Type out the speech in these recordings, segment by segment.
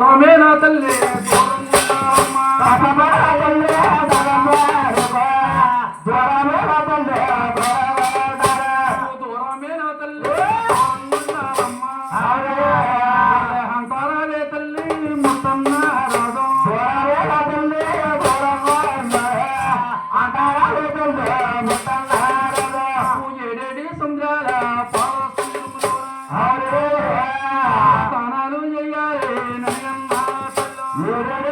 ఆమె నా తల్లి దూరంగా దూరమే నా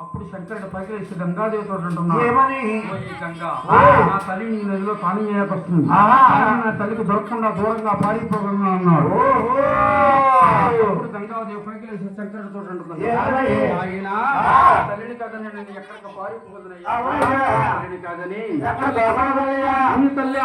అప్పుడు శంకరుడు పైకి వేసి గంగాదేవి తోటి ఏమని? గంగా. నా తల్లి నీ నదిలో చేయకొస్తుంది. నా తల్లికి దొరకకుండా దూరంగా పారిపోకుండా అన్నాడు గంగాదేవి పైకి లేచి శంకరుడు తోటి? ఆయన ఆ. తల్లిని కాదని నేను ఎక్కడికి కాదని? నీ తల్లి